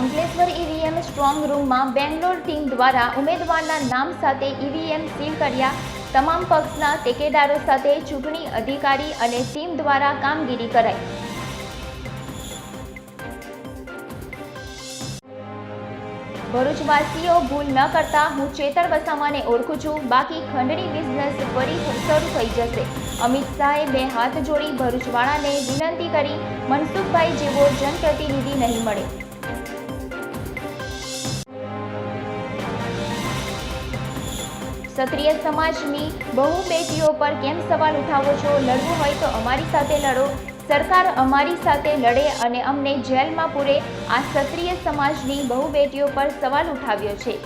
EVM strong રૂમમાં Bangalore team દ્વારા ઉમેદવારના નામ સાથે ઈવીએમ સીલ કર્યા. તમામ પક્ષના ટેકેદારો સાથે ચૂંટણી અધિકારી અને ટીમ દ્વારા કામગીરી કરાઈ. ભરૂચવાસીઓ ભૂલ ન કરતા હું ચેતર વસાવાને ઓળખું છું. બાકી ખંડણી બિઝનેસ ફરી શરૂ થઈ જશે. અમિત શાહે બે હાથ જોડી ભરૂચવાળાને વિનંતી કરી, મનસુખભાઈ જેવો જનપ્રતિનિધિ નહીં મળે. ક્ષત્રિય સમાજની બહુ બેટીઓ પર કેમ સવાલ ઉઠાવો છો? લડવું હોય તો અમારી સાથે લડો. સરકાર અમારી સાથે લડે અને અમને જેલમાં પૂરે આ ક્ષત્રિય સમાજની બહુ બેટીઓ પર સવાલ ઉઠાવ્યો છે.